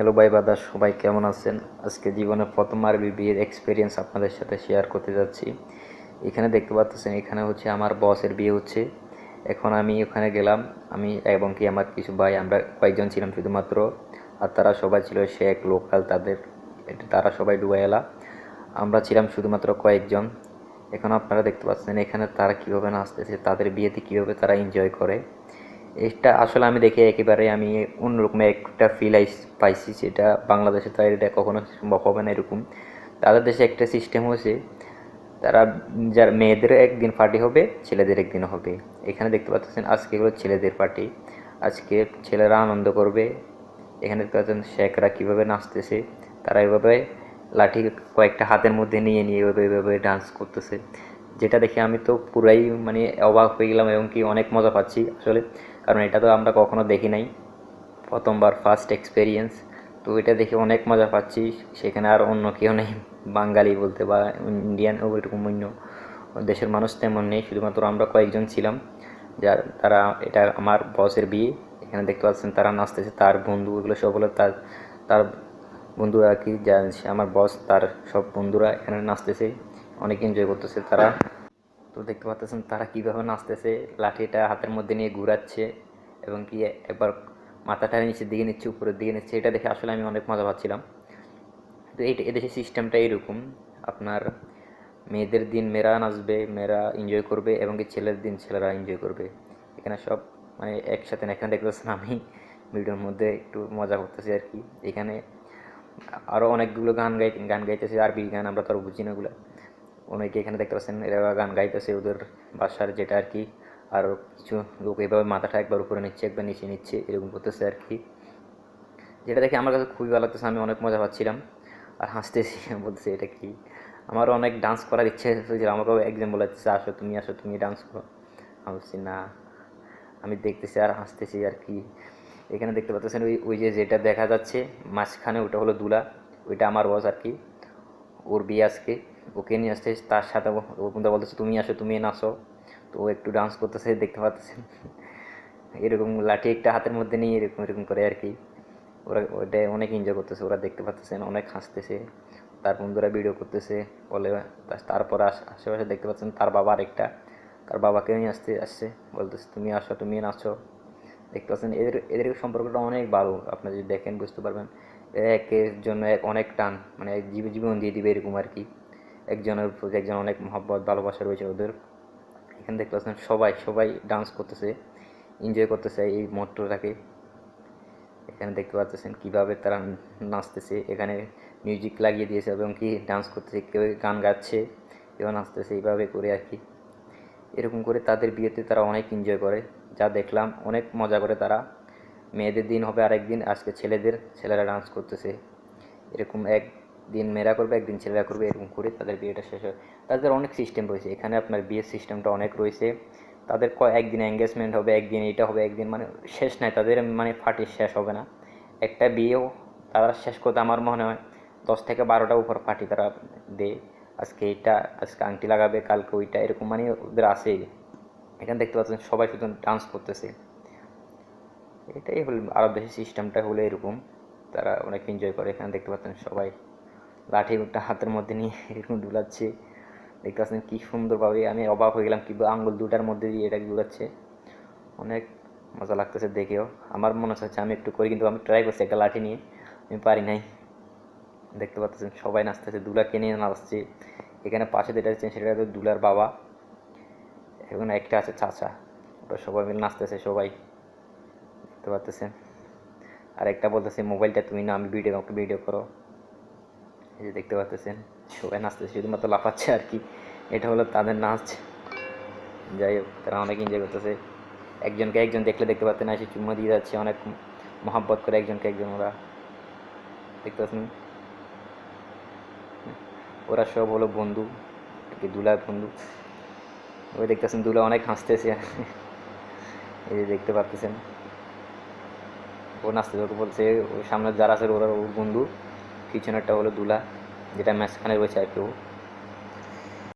Hello ভাই বাদা সবাই কেমন আছেন? আজকে জীবনের প্রথম আরবি বিয়ের এক্সপিরিয়েন্স আপনাদের সাথে শেয়ার করতে যাচ্ছি। এখানে দেখতে পাচ্ছেন এখানে হচ্ছে আমার বসের বিয়ে হচ্ছে। এখন আমি ওখানে গেলাম, আমি এবং কি আমার কিছু ভাই, আমরা কয়েকজন ছিলাম শুধুমাত্র। আর তারা সবাই ছিল, সে এক লোকাল তাদের তারা সবাই ডুবাইলা আমরা ছিলাম শুধুমাত্র কয়েকজন। এখন আপনারা দেখতে পাচ্ছেন, এখানে তারা কীভাবে নাচতেছে, তাদের বিয়েতে কীভাবে তারা এনজয় করে। এটা আসলে আমি দেখে একেবারে আমি অন্যরকম একটা ফিল পাইছি সেটা বাংলাদেশে তো এটা কখনো সম্ভব হবে না এরকম। তাদের দেশে একটা সিস্টেম হয়েছে, তারা যার মেয়েদের একদিন পার্টি হবে, ছেলেদের একদিন হবে। এখানে দেখতে পাচ্ছেন আজকে হলো ছেলেদের পার্টি আজকে ছেলেরা আনন্দ করবে। এখানে দেখতে পাচ্ছেন শেখরা কীভাবে নাচতেছে, তারা এভাবে লাঠি কয়েকটা হাতের মধ্যে নিয়ে নিয়ে এভাবে এভাবে ডান্স করতেছে। যেটা দেখে আমি তো পুরাই মানে অবাক হয়ে গেলাম এবং কি অনেক মজা পাচ্ছি আসলে। কারণ এটা তো আমরা কখনো দেখি নাই। প্রথমবার ফার্স্ট এক্সপেরিয়েন্স তো এটা দেখে অনেক মজা পাচ্ছি। সেখানে আর অন্য কেউ নেই। বাঙালি বলতে বা ইন্ডিয়ান ও এরকম অন্য দেশের মানুষ তেমন নেই। শুধুমাত্র আমরা কয়েকজন ছিলাম। যার, তারা, এটা আমার বসের বিয়ে। এখানে দেখতে পাচ্ছেন তারা নাচতেছে, তার বন্ধু, এগুলো সব হলো তার তার বন্ধুরা কি। যা আমার বস, তার সব বন্ধুরা এখানে নাচতেছে। অনেক এনজয় করতেছে তারা। তো দেখতে পাচ্ছেন তারা কীভাবে নাচতেছে, লাঠিটা হাতের মধ্যে নিয়ে ঘুরাচ্ছে এবং কি একবার মাথাটা নিচের দিকে নিচ্ছে, উপরের দিকে নিচ্ছে, এটা দেখে আসলে আমি অনেক মজা পাচ্ছিলাম। তো এই এদেশের সিস্টেমটা এইরকম আপনার মেয়েদের দিন মেয়েরা নাচবে, মেয়েরা এনজয় করবে এবং কি ছেলের দিন ছেলেরা এনজয় করবে। এখানে সব মানে একসাথে না, এখানে দেখতে পাচ্ছেন আমি ভিডিওর মধ্যে একটু মজা করতেছি আর কি। এখানে আরও অনেকগুলো গান গাই, গান গাইতেছে, আরবি গান, আমরা তো আর বুঝি না ওগুলো অনেকে এখানে দেখতে পাচ্ছেন, এরা গান গাইতেছে ওদের বাসার যেটা আর কি। আর কিছু লোক এভাবে মাথাটা একবার উপরে নিচ্ছে, একবার নিচে নিচ্ছে, এরকম করতেছে আর কি। যেটা দেখে আমার কাছে খুবই ভালো লাগতেছে, আমি অনেক মজা পাচ্ছিলাম। আর হাসতেছি, বলতেছি, এটা কি? আমারও অনেক ডান্স করার ইচ্ছে হয়েছিল আমাকেও একজন বলেছে, আসো, তুমি আসো, তুমি ডান্স করো। আমি বলছি, না। আমি দেখতেছি আর হাসতেছি আর কি। এখানে দেখতে পাচ্ছেন, ওই ওই যে যেটা দেখা যাচ্ছে, মাঝখানে ওটা হলো দুলা, ওইটা আমার বস আর কি, ওর বিয়ে আজকে। ওকে নিয়ে আসতে তার সাথে কিন্তু বলতেছে, তুমি আসো, তুমি নাচো তো ও একটু ডান্স করতেছে, দেখতে পাচ্ছেন এরকম লাঠি একটা হাতের মধ্যে নিয়ে এরকম এরকম করে আর কি। ওরা ওটা অনেক এনজয় করতেছে, ওরা দেখতে পাচ্ছেন অনেক হাসতেছে। তার বন্ধুরা ভিডিও করতেছে, বলে তারপর আশেপাশে দেখতে পাচ্ছেন তার বাবা আরেকটা। তার বাবাকে নিয়ে আসতে আসছে, বলতেছে, তুমি আসো, তুমি নাচো দেখতে পাচ্ছেন, এদের এদের সম্পর্কটা অনেক ভালো। আপনারা যদি দেখেন, বুঝতে পারবেন। একের জন্য এক অনেক টান মানে জীবন দিয়ে দিবে এরকম আর কি। একজনের প্রতি একজন অনেক মহব্বত, ভালোবাসা রয়েছে ওদের। এখানে দেখতে পাচ্ছেন সবাই সবাই ডান্স করতেছে এনজয় করতেছে এই মোটরটাকে এখানে দেখতে পাচ্ছেন কীভাবে তারা নাচতেছে, এখানে মিউজিক লাগিয়ে দিয়েছে এবং কি ডান্স করতেছে কেউ গান গাচ্ছে কেউ নাচতেছে, এইভাবে করে আর কি। এরকম করে তাদের বিয়েতে তারা অনেক এনজয় করে। যা দেখলাম, অনেক মজা করে তারা। মেয়েদের দিন হবে আরেক দিন আজকে ছেলেদের, ছেলেরা ডান্স করতেছে। এরকম এক দিন মেয়েরা করবে, একদিন ছেলেরা করবে, এরকম করে তাদের বিয়েটা শেষ হয়। তাদের অনেক সিস্টেম রয়েছে। এখানে আপনার বিয়ের সিস্টেমটা অনেক রয়েছে। তাদের কয়, একদিন এঙ্গেজমেন্ট হবে, একদিন এইটা হবে, একদিন মানে শেষ নাই। তাদের মানে ফাটি শেষ হবে না। একটা বিয়েও তারা শেষ করতে আমার মনে হয় দশ থেকে বারোটা উপর পার্টি তারা দেয়। আজকে এইটা আজকে আংটি লাগাবে, কালকে ওইটা, এরকম মানে ওদের আছে। এখানে দেখতে পাচ্ছেন সবাই শুধু ডান্স করতেছে। এটাই হল আরব দেশের সিস্টেমটা হলো এরকম তারা অনেক এনজয় করে। এখানে দেখতে পাচ্ছেন সবাই। লাঠি একটা হাতের মধ্যে নিয়ে এরকম দুলাচ্ছে। দেখতে পাচ্ছেন কী সুন্দরভাবে আমি অবাক হয়ে গেলাম কি আঙ্গুল দুটার মধ্যে দিয়ে এটা দুলাচ্ছে। অনেক মজা লাগতেছে দেখেও। আমার মনে হচ্ছে আমি একটু করি, কিন্তু আমি ট্রাই করছি একটা লাঠি নিয়ে। আমি পারি নাই। দেখতে পাচ্ছেন সবাই নাচতেছে দুলাকে নিয়ে নাচছে। এখানে পাশে যেটা আছে সেটা হচ্ছে দুলার বাবা এবং একটা আছে চাচা। ওরা সবাই মিলে নাচতেছে, সবাই। দেখতে পাচ্ছেন। আর একটা বলতেছে, মোবাইলটা তুমি না আমি ভিডিও ভিডিও করো। এই যে দেখতে পাচ্ছেন সবাই নাচতেছে, শুধুমাত্র লাফাচ্ছে আর কি। এটা হলো তাদের নাচ। যাই হোক, তারা অনেক এনজয় করতেছে। একজনকে একজন দেখলে দেখতে পাচ্ছেন এসে চুম্মা দিয়ে যাচ্ছে, অনেক মহাব্বত করে একজনকে একজন ওরা। দেখতে পাচ্ছেন? ওরা সব হলো বন্ধু দুলার বন্ধু। ওই দেখতেছেন দুলা অনেক হাসতেছে। এই যে দেখতে পাচ্ছেন ও নাচতে বলছে, ওই সামনে যারা আছে ওরা ওর বন্ধু। পিছনেরটা হলো দুলা যেটা মাঝখানে রয়েছে আর কি ও